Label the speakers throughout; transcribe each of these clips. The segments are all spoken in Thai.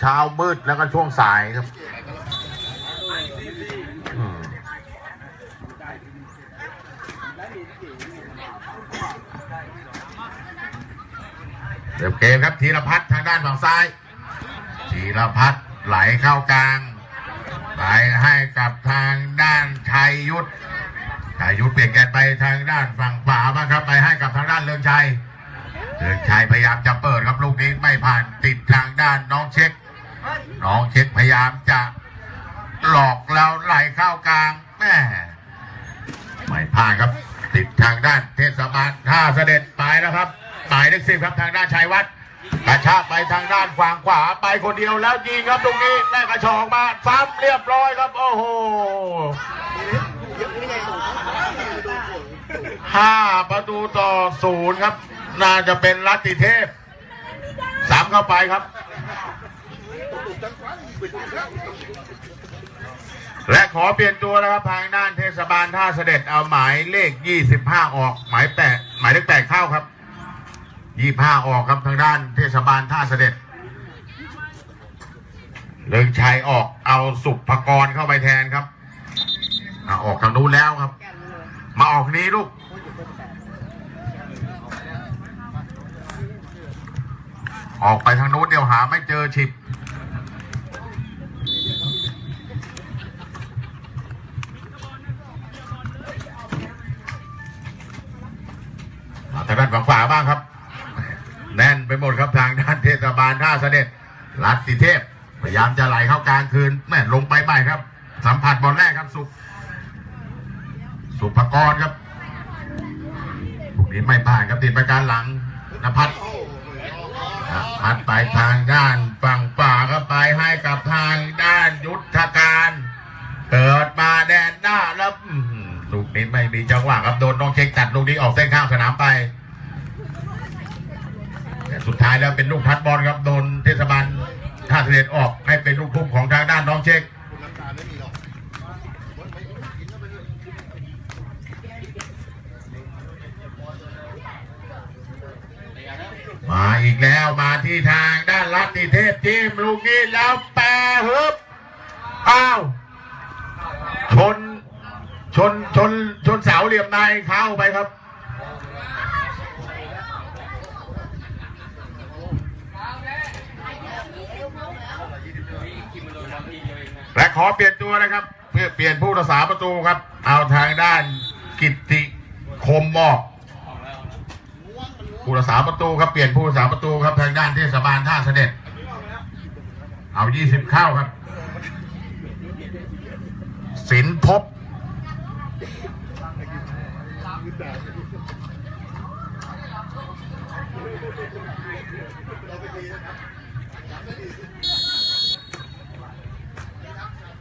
Speaker 1: เช้ามืดแล้วก็ช่วงสายครับเดี๋ยวเกมครับธีรพัฒน์ทางด้านฝั่งซ้ายธีรพัฒน์ไหลเข้ากลางไหลให้กับทางด้านชัยยุทธชัยยุทธเปลี่ยนแกนไปทางด้านฝั่งขวาบ้างครับ ไปให้กับทางด้านเลืองชัย เลืองชัยพยายามจะเปิดครับลูกนี้ไม่ผ่านติดทางด้านน้องเช็ค น้องเช็คพยายามจะหลอกแล้วไหลเข้ากลางแม่ไม่ผ่านครับ ติดทางด้านเทศบาลท่าเสด็จไปแล้วครับหมายเลขสิบครับทางด้านชัยวัฒน์กระชากไปทางด้านฝั่งขวาไปคนเดียวแล้วยิงครับตรงนี้แม่กระชอกมาซ้ำเรียบร้อยครับ โอ้โหห้าประตูต่อศูนย์ครับ น่าจะเป็นรัตติเทพ สามเข้าไปครับ และขอเปลี่ยนตัวนะครับทางด้านเทศบาลท่าเสด็จเอาหมายเลข 25 ออก หมายแปดหมายเลขแปดเข้าครับ 25 ออกครับทางด้านเทศบาลท่าเสด็จเลิงชัยออกเอาสุภกรเข้าไปแทนครับอะออกทางนู้นแล้วครับ มาออกนี้ลูก ออกไปทางโน้นเดี๋ยวหาไม่เจอฉิบ ทางด้านฝั่งขวาบ้างครับ แน่นไปหมดครับทางด้านเทศบาลท่าเสด็จ รัตติเทพ พยายามจะไหลเข้ากลางคืนแม่ลงไปใหม่ครับ สัมผัสบอลแรกครับสุขสุภกรครับลูกนี้ไม่ผ่านครับติดประการหลังนภัทร พัดไปทางด้านฝั่งป่าก็ไปให้กับทางด้านยุทธการ เกิดมาแดนหน้าแล้วลูกนี้ไม่มีจังหวะครับโดนน้องเช็คตัดลูกนี้ออกเส้นข้างสนามไปแต่สุดท้ายแล้วเป็นลูกพัดบอลครับโดนเทศบาลท่าเสด็จออกให้เป็นลูกพุ่มของทางด้านน้องเช็ค มาอีกแล้วมาที่ทางด้านรัตติเทพจิ้มลูกนี้แล้วแปรฮึบอ้าวชนชนชนชนเสาเหลี่ยมในเข้าไปครับ และขอเปลี่ยนตัวนะครับ เพื่อเปลี่ยนผู้รักษาประตูครับ เอาทางด้านกิตติคมบอก ผู้รักษาประตูครับเปลี่ยนผู้รักษาประตูครับทางด้านเทศบาลท่าเสด็จ เอา 20 เข้าครับ สินพบ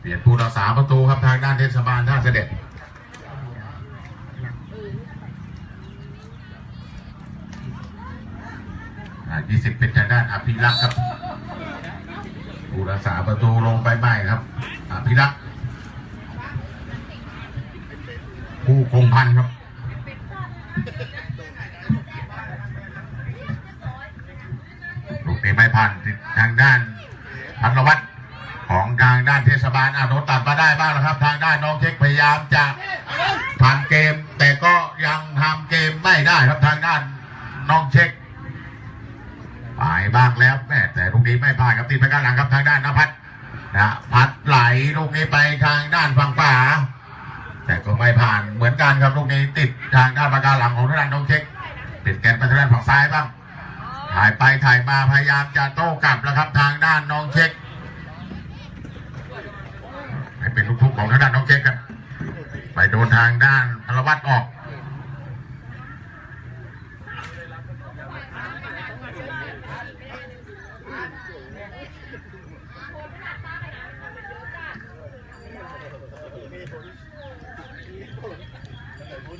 Speaker 1: เปลี่ยนผู้รักษาประตูครับทางด้านเทศบาลท่าเสด็จ อ่า20เป็นทางด้านอภิรักษ์ครับผู้รักษาประตูลงไปใหม่ครับ อภิรักษ์ผู้คงพันครับลูกนี้ไม่ผ่านทางด้านพันวัฒน์ของทางด้านเทศบาลอาโนตัดมาได้บ้างนะครับ ทางด้านน้องเช็คพยายามจะทำเกม แต่ก็ยังทำเกมไม่ได้ครับทางด้านน้องเช็ค ไปบ้างแล้วแม่แต่ลูกนี้ ไม่ผ่านครับติดไปข้างหลังครับทางด้านนภัทรนะพัดไหลลูกนี้ไปทางด้านฝั่งขวาแต่ก็ไม่ผ่านเหมือนกันครับลูกนี้ติดทางด้านประกาหลังของทางด้านน้องเช็คติดแกนไปทางด้านฝั่งซ้ายบ้างถ่ายไปถ่ายมาพยายามจะโต้กลับแล้วครับทางด้านน้องเช็คให้เป็นลูกทุ่งของทางด้านน้องเช็คครับไปโดนทางด้านพลวัตออก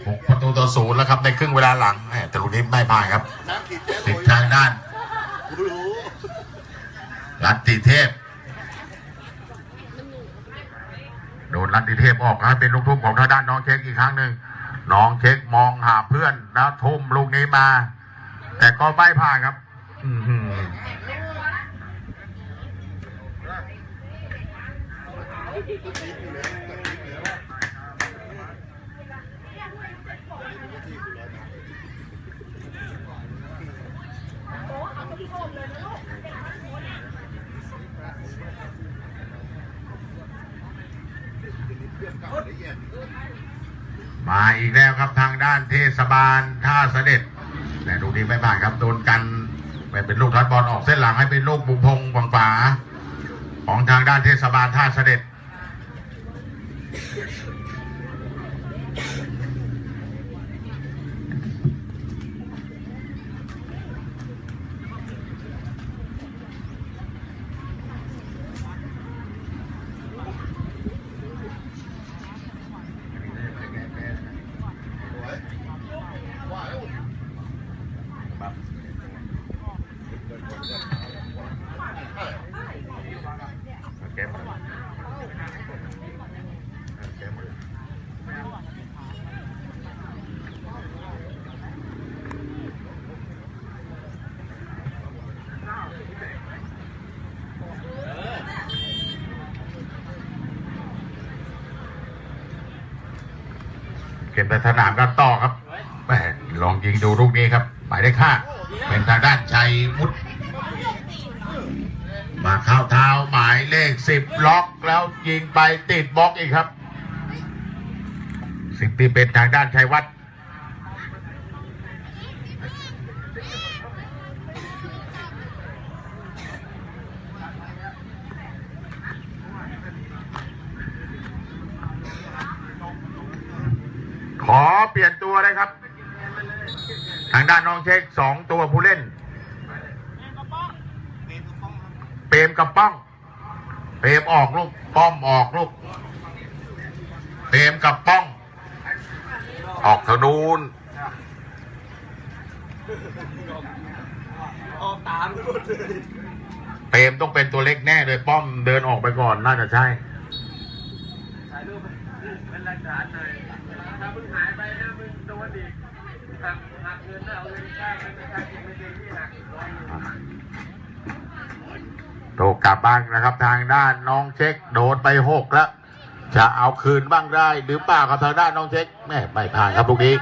Speaker 1: หกประ ต่อศูนย์แล้วครับในครึ่งเวลาหลังแต่ลูกนี้ไม่ผ่านครับติดทางด้านรัตติเทพโดนรัตติเทพออกให้เป็นลูกทุ่มของทางด้านน้องเช็คอีกครั้งหนึ่งน้องเช็คมองหาเพื่อนแล้วทุ่มลูกนี้มา แต่ก็ไม่ผ่านครับอื มาอีกแล้วครับทางด้านเทศบาลท่าเสด็จ แต่ลูกนี้ไม่ผ่านครับโดนกันไปเป็นลูกทัดบอลออกเส้นหลังให้เป็นลูกบุมพงษ์วังฝา ของทางด้านเทศบาลท่าเสด็จ ก็บแต่สนามกันต่อครับแหมลองยิงดูลูกนี้ครับหมายเลขห้าเป็นทางด้านชัยมุดมาเข้าเท้าหมายเลขสิบล็อกแล้วยิงไปติดบล็อกอีกครับ สิ่งที่เป็นทางด้านชัยวัฒน์ ขอเปลี่ยนตัวเลยครับ ทางด้านน้องเช็คสองตัวผู้เล่น เปรมกับป้อง เปรมออกลูก ป้อมออกลูก เปรมกับป้อง ออกทางนู้น
Speaker 2: ออกตามหมดเลย
Speaker 1: เปรมต้องเป็นตัวเล็กแน่เลยป้อมเดินออกไปก่อนน่าจะใช่
Speaker 2: ถ่ายรูปเป็นหลักฐานหน่อย มึงหายไปนะมึงโดนดิหักหักเงินเอาเงินค่าไม่ไม่ค่ากินไม่เกินที่หักร้อย
Speaker 1: โตกลับบ้างนะครับทางด้านน้องเช็คโดนไปหกแล้วจะเอาคืนบ้างได้หรือเปล่าครับทางด้านน้องเช็คแม่ไม่ผ่านครับลูกนี้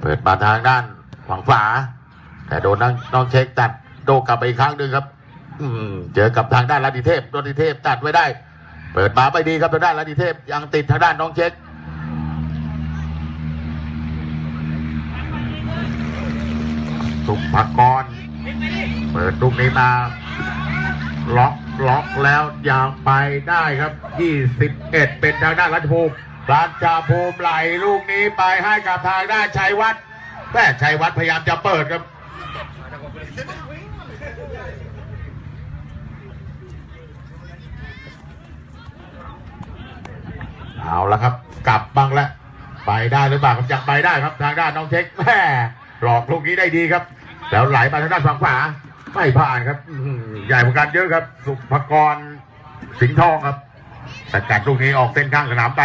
Speaker 1: เปิดมาทางด้านฝั่งฝา แต่โดนน้องน้องเช็คตัดโดกลับไปอีกครั้งหนึ่งครับ อืมเจอกับทางด้านลัดิเทพลัดิเทพตัดไว้ได้ เปิดมาไม่ดีครับทางด้านลัดิเทพยังติดทางด้านน้องเช็คสุภกรเปิดลูกนี้มาล็อกล็อกแล้วยังไปได้ครับ 21 เป็นทางด้านรัชภูมิรัชภูมิไหลลูกนี้ไปให้กับทางด้านชัยวัฒน์แม่ชัยวัฒน์พยายามจะเปิดครับ เอาละครับ กลับบ้างแล้วไปได้หรือเปล่าครับยังไปได้ครับทางด้านน้องเช็คแม่หลอกลูกนี้ได้ดีครับ แล้วไหลมาทางด้านฝั่งขวาไม่ผ่านครับอื้อหือใหญ่กว่ากันเยอะครับ สุภกรสิงห์ทองครับสกัดลูกนี้ออกเส้นข้างสนามไป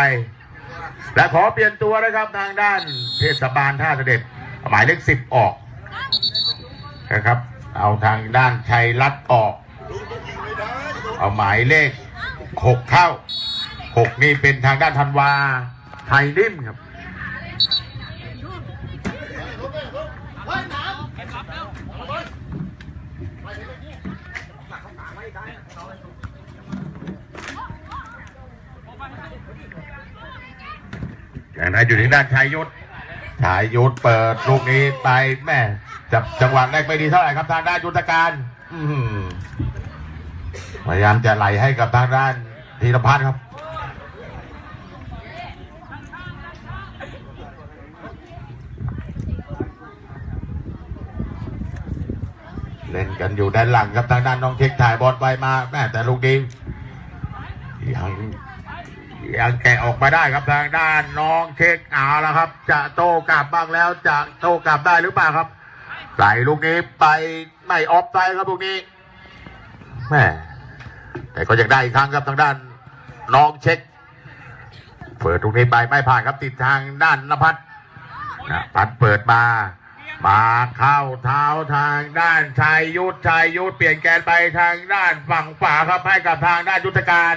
Speaker 1: และขอเปลี่ยนตัวนะครับทางด้านเทศบาลท่าเสด็จหมายเลขสิบออกนะครับ เอาทางด้านชัยรัตน์ออก เอาหมายเลขหกเข้า หกนี่เป็นทางด้านธันวา ไทยนิ่มครับอย่างนั้นอยู่ที่ด้านชายยุทธชายยุทธเปิดลูกนี้ไปแม่จับจังหวะแรกไม่ดีเท่าไหร่ครับทางด้านยุทธการพยายามจะไหลให้กับทางด้านธีรพัฒน์ครับ เล่นกันอยู่ด้านหลังครับทางด้านน้องเช็คถ่ายบอลไปมาแม่แต่ลูกนี้ยังยังแกะออกมาได้ครับทางด้านน้องเช็คเอาแล้วครับ จะโต้กลับบ้างแล้วจะโต้กลับได้หรือเปล่าครับใส่ลูกนี้ไปไม่ออฟไซด์ครับลูกนี้แม่แต่ก็ยังได้อีกครั้งครับทางด้านน้องเช็คเปิดลูกนี้ไปไม่ผ่านครับติดทางด้านนภัทรนะพัดเปิดมา มาเข้าเท้าทางด้านชายยุทธชายยุทธเปลี่ยนแกนไปทางด้านฝั่งขวาครับให้กับทางด้านยุทธการ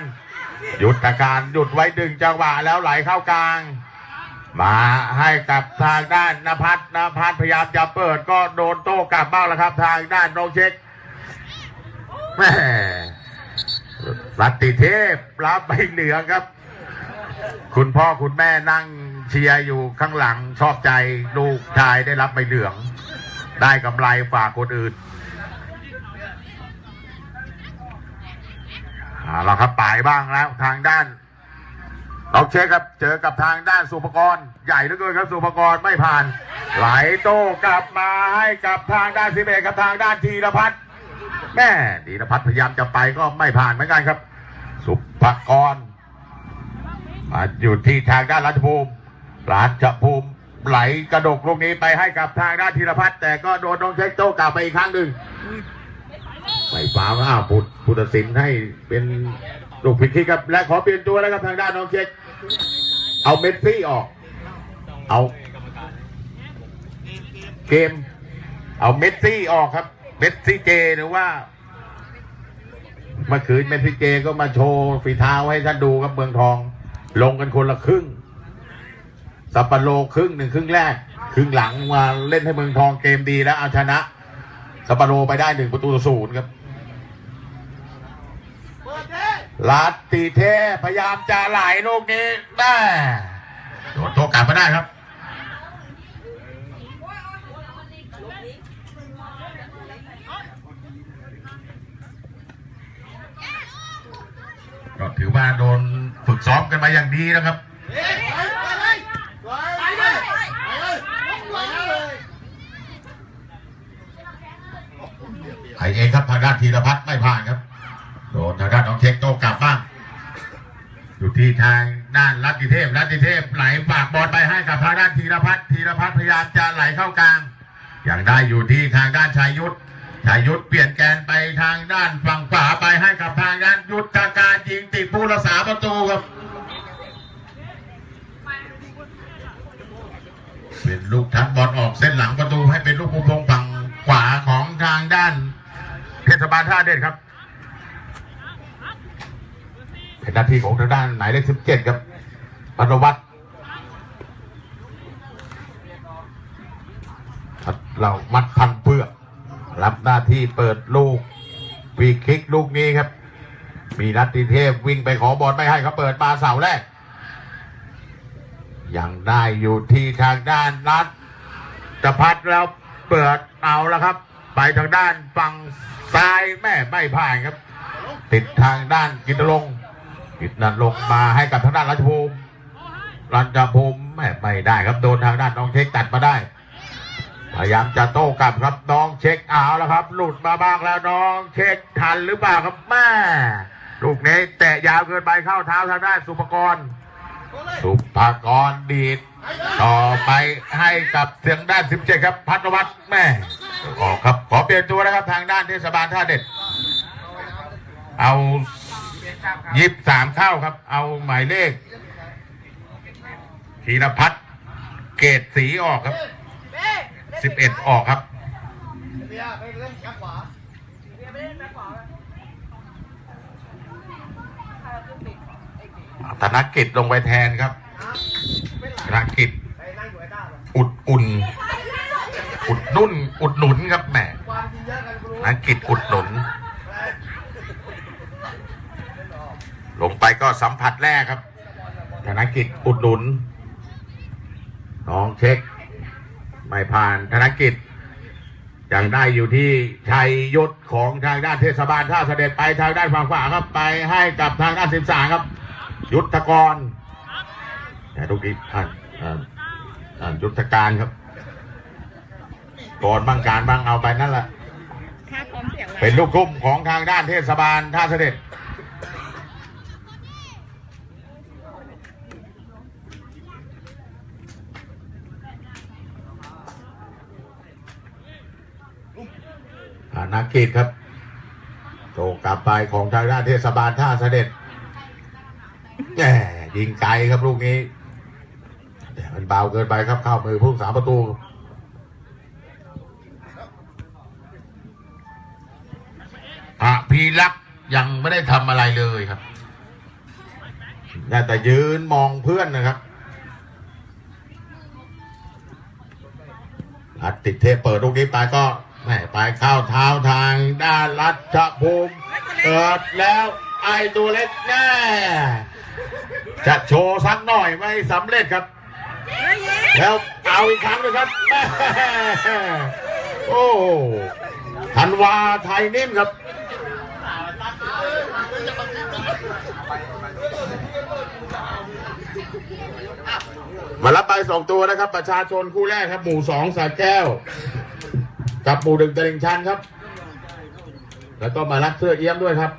Speaker 1: ยุทธการหยุดไว้ดึงจังหวะแล้วไหลเข้ากลาง มาให้กับทางด้านนภัสนภัสพยายามจะเปิดก็โดนโต้กลับบ้างแล้วครับ ทางด้านน้องเช็คแม่รัตติเทพรับไปเหนือครับ คุณพ่อคุณแม่นั่ง เชียร์อยู่ข้างหลังชอบใจลูกชายได้รับใบเหลือง ได้กำไรฝากคนอื่นเอาละครับป่ายบ้างแล้วทางด้านเราเช็คครับเจอกับทางด้านสุภกร ใหญ่เหลือเกินครับสุภกรไม่ผ่าน ไหลโต้กลับมาให้กับทางด้านสิเบกับทางด้านธีรพัฒน์แม่ธีรพัฒน์พยายามจะไปก็ไม่ผ่านเหมือนกันครับ สุภกรมาอยู่ที่ทางด้านรัชภูมิ ราชภูมิไหลกระดกลูกนี้ไปให้กับทางด้านธีรพัฒน์แต่ก็โดนน้องเช็คโต้กลับไปอีกครั้งหนึ่งไม่ฟ้าวอ้าวพุทธพุทธศิลป์ให้เป็นลูกผิดที่ครับ และขอเปลี่ยนตัวแล้วครับทางด้านน้องเช็คเอาเมสซี่ออก เอา เกม เอาเมสซี่ออกครับ เมสซี่เจหรือว่าเมื่อคืนเมสซี่เจก็มาโชว์ฝีเท้าให้ท่านดูครับเมืองทอง ลงกันคนละครึ่ง สัปปะโลครึ่งหนึ่งครึ่งแรก ครึ่งหลังมาเล่นให้เมืองทองเกมดีแล้วเอาชนะสัปปะโลไปได้หนึ่งประตูต่อศูนย์ครับลัดตีเทพยายามจะไหลลูกนี้ได้โดนโทษกลับมาได้ครับก็ถือว่าโดนฝึกซ้อมกันมาอย่างดีนะครับ ไอ เองครับทางด้านธีรพัฒน์ไม่ผ่านครับโดนทางด้านน้องเช็คโตกลับบ้างอยู่ที่ทางด้านรัตติเทพรัตติเทพไหลฝากบอลไปให้กับทางด้านธีรพัฒน์ธีรพัฒน์พยายามจะไหลเข้ากลางอย่างได้อยู่ที่ทางด้านชายยุทธชายยุทธเปลี่ยนแกนไปทางด้านฝั่งขวาไปให้กับทางด้านยุทธการยิงติดผู้รักษาประตูครับเป็นลูกทัดบอลออกเส้นหลังประตูให้เป็นลูกมุมลงฝั่งขวาของทางด้าน เทศบาลท่าเด็ดครับเป็นหน้าที่ของทางด้านหมายเลขสิบเจ็ดครับปนวัตรเรามัดพันเพื่อ รับหน้าที่เปิดลูกฟรีคิกลูกนี้ครับ มีนัทติเทพวิ่งไปขอบอลไม่ให้เขาเปิดมาเสาแรก ยังได้อยู่ที่ทางด้านนัดจะพัดแล้วเปิดเอาแล้วครับ ไปทางด้านฝั่ง ซ้ายแม่ไม่ผ่านครับ ติดทางด้านกิตลงกินันลงมาให้กับทางด้านรัชภูมิรัชภูมิแม่ไม่ได้ครับโดนทางด้านน้องเช็คตัดมาได้ พยายามจะโต้กลับครับน้องเช็คเอาแล้วครับ หลุดมาบ้างแล้วน้องเช็คทันหรือเปล่าครับแม่ลูกนี้แตะยาวเกินไปเข้าเท้าทางด้านสุภกร สุภากรดีดต่อไปให้กับเสียงด้าน 17 ครับพัทวัฒน์แม่ออกครับ ขอเปลี่ยนตัวนะครับทางด้านเทศบาลท่าเด็ด เอายิบสามเข้าครับ เอาหมายเลขธีรพัฒน์เกตสีออกครับ 11 ออกครับ ธนกิจลงไปแทนครับธนกิจอุดอุ่น อุดนุ่น อุดหนุนครับแหมธนกิจอุดหนุน ลงไปก็สัมผัสแรกครับธนกิจอุดหนุน น้องเช็ค ไม่ผ่านธนกิจยังได้อยู่ที่ชัยยศของทางด้านเทศบาลท่าเสด็จไปทางด้านฝั่งขวาครับไปให้กับทางด้านสิบสามครับ ยุทธกรแต่ทุกทีอ่านอ่านอ่านยุทธการครับก่อนบ้างการบ้างเอาไปนั่นแหละ
Speaker 3: ค่าพร้อมเสียงแล้ว
Speaker 1: เป็นลูกทุ่มของทางด้านเทศบาลท่าเสด็จอานากิจครับโตกลับไปของทางด้านเทศบาลท่าเสด็จ แหมยิงไกลครับลูกนี้แต่มันเบาเกินไปครับเข้ามือผู้สามประตูอพีรักยังไม่ได้ทำอะไรเลยครับแต่ยืนมองเพื่อนนะครับอัดติดเทปเปิดลูกนี้ไปก็แหมไปเข้าเท้าทางด้านรัชภูมิเปิดแล้วไอตัวเล็กแน่ จะโชว์สักหน่อยไม่สำเร็จครับ แล้วเอาอีกครั้งหนึงครับแม่โอ้ธันวาไทยนิ่มครับมารับใบสองตัวนะครับ ประชาชนคู่แรกครับ หมู่สองสาแก้ว กับหมู่หนึ่งตลิ่งชันครับ แล้วก็มารับเสื้อเอี้ยมด้วยครับ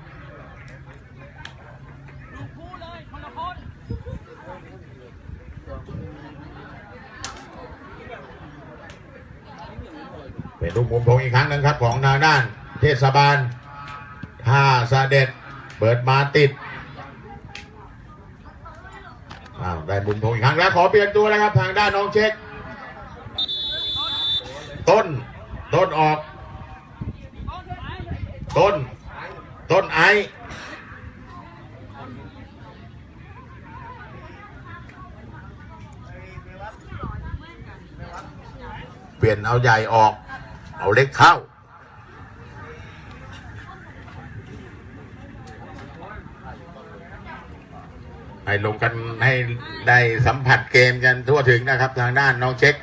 Speaker 1: เป็นลูกมุมโพงอีกครั้งหนึงครับของทางด้าน เทศบาลท่าสะเด็ดเปิดมาติดอ้าวได้มุมโพงอีกครั้งแล้วขอเปลี่ยนตัวนะครับ ทางด้านน้องเช็ค ต้นต้นออก ต้น ต้นไอเปลี่ยนเอาใหญ่ออก เอาเล็กเข้า ให้ลงกันให้ได้สัมผัสเกมกันทั่วถึงนะครับ ทางด้านน้องเช็ค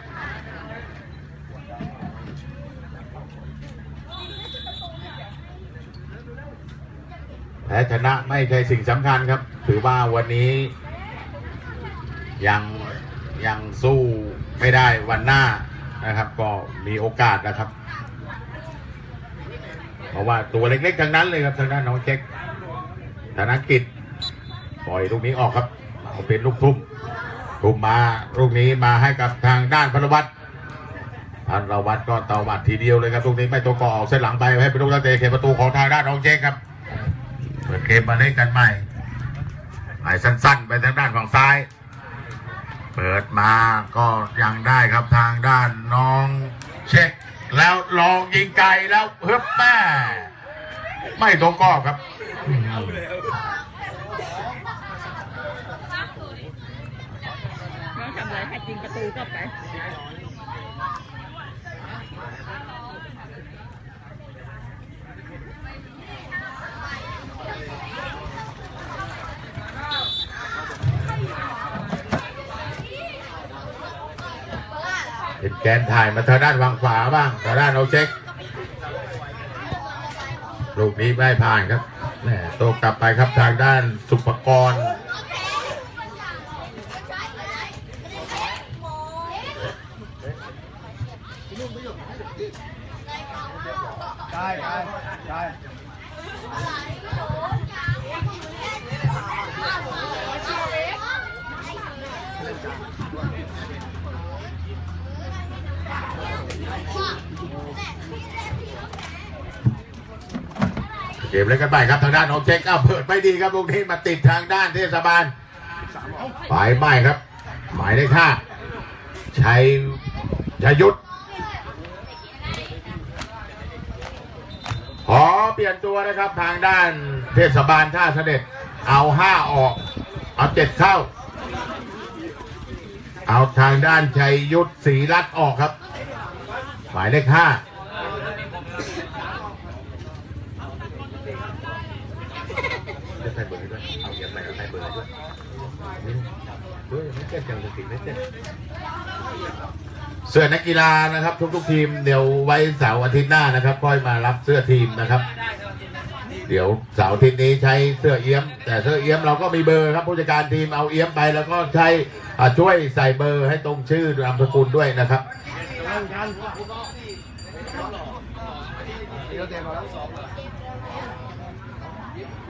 Speaker 1: แพ้ชนะไม่ใช่สิ่งสำคัญครับ ถือว่าวันนี้ ยังยังสู้ไม่ได้วันหน้านะครับ ก็มีโอกาสนะครับ เพราะว่าตัวเล็กๆทั้งนั้นเลยครับทางด้านน้องเช็คธนกิจปล่อยลูกนี้ออกครับเอาเป็นลูกทุ่มทุ่มมาลูกนี้มาให้กับทางด้านพลวัตพันวัตก็เตาบัดทีเดียวเลยครับลูกนี้ไม่ตัวก่อออกเส้นหลังไปให้เป็นลูกตั้งเตะเขตประตูของทางด้านน้องเช็คครับเปิดเกมมาเล่นกันใหม่ไอ้สั้น ๆ ไปทางด้านฝั่งซ้าย เปิดมาก็ยังได้ครับทางด้านน้องเช็ค แล้วลองยิงไกลแล้วเฮึบแม่ไม่ตรงกรอบครับ
Speaker 3: น้องทำอะไรแค่จริงประตูก็ไป
Speaker 1: แกนถ่ายมาทางด้านวางขวาบ้างทางด้านน้องเช็ค ลูกนี้ไม่ผ่านครับแหมโตกลับไปครับทางด้านสุปกรณ์
Speaker 2: ได้ได้ได้
Speaker 1: เกมเล่นกันใหม่ครับทางด้านน้องเช็คอ้าเปิดไม่ดีครับลูกนี้มาติดทางด้านเทศบาลฝ่ายใหม่ครับ หมายเลขห้าชัยชยุทธขอเปลี่ยนตัวนะครับทางด้านเทศบาลท่าเสด็จเอาห้าออก เอาเจ็ดเข้า เอาทางด้านชัยยุทธศรีรัตน์ออกครับ หมายเลขห้าจะใส่เบอร์ด้วยเอาเขียนไปเอาใส่เบอร์ด้วยนี่ด้วยไม่เจ็บจังเลยสิไม่เจ็บเสื้อนักกีฬานะครับ ทุกๆทีมเดี๋ยวไว้เสาร์อาทิตย์หน้านะครับค่อยมารับเสื้อทีมนะครับ เดี๋ยวเสาร์อาทิตย์นี้ใช้เสื้อเอี้ยม แต่เสื้อเอี้ยมเราก็มีเบอร์ครับผู้จัดการทีมเอาเอี้ยมไปแล้วก็ใช้ช่วยใส่เบอร์ให้ตรงชื่อนามสกุลด้วยนะครับ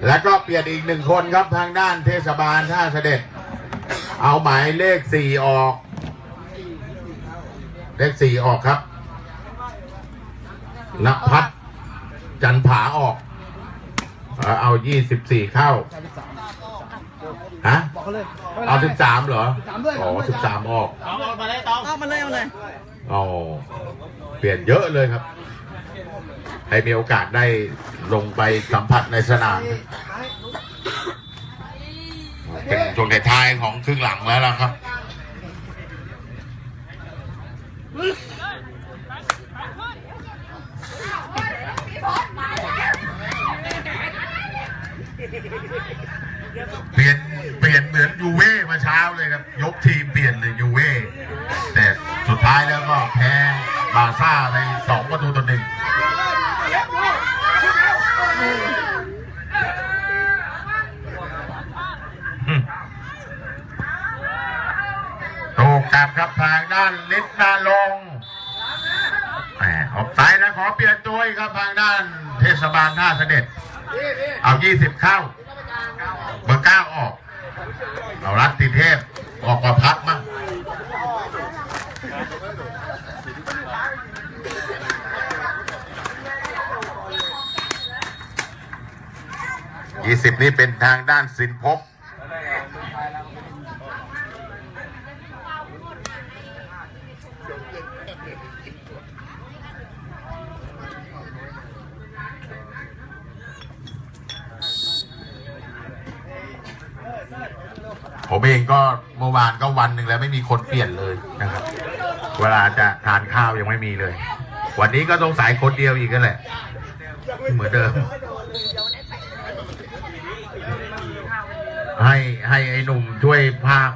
Speaker 1: แล้วก็เปลี่ยนอีกหนึ่งคนครับทางด้านเทศบาลท่าเสด็จ เอาหมายเลขสี่ออก เลขสี่ออกครับนภัทรจันผาออก เอ่อเอายี่สิบสี่เข้า ฮะ
Speaker 2: บอกเขาเลย
Speaker 1: เอาสิบสามเหรอ
Speaker 2: 13ด้วย
Speaker 1: อ๋อสิบสามออก
Speaker 2: เอาเอามาเลยตอง
Speaker 3: ออกมาเลยเอ๋
Speaker 1: อเปลี่ยนเยอะเลยครับ ให้มีโอกาสได้ลงไปสัมผัสในสนามเป็นช่วงท้ายของครึ่งหลังแล้วล่ะครับ เปลี่ยนเปลี่ยนเหมือนยูเว่มาเช้าเลยครับ ยกทีมเปลี่ยนเลยยูเว่ ท้ายแล้วก็แพ้บาร์ซ่าในสองประตูต่อหนึ่งอืมถูกกลับครับทางด้านลิศนาลงค์แหมออกสายนะขอเปลี่ยนตัวอีกครับทางด้านเทศบาลท่าเสด็จ เอายี่สิบเข้า เบอร์เก้าออกเอารัตติเทพออกมาพัก มั่งยี่สิบนี้เป็นทางด้านสินภพผมเองก็เมื่อวานก็วันหนึ่งแล้วไม่มีคนเปลี่ยนเลยนะครับ เวลาจะทานข้าวยังไม่มีเลย วันนี้ก็สงสัยคนเดียวอีกนั่นแหละ เหมือนเดิม ให้ให้ไอ้หนุ่มช่วยพาก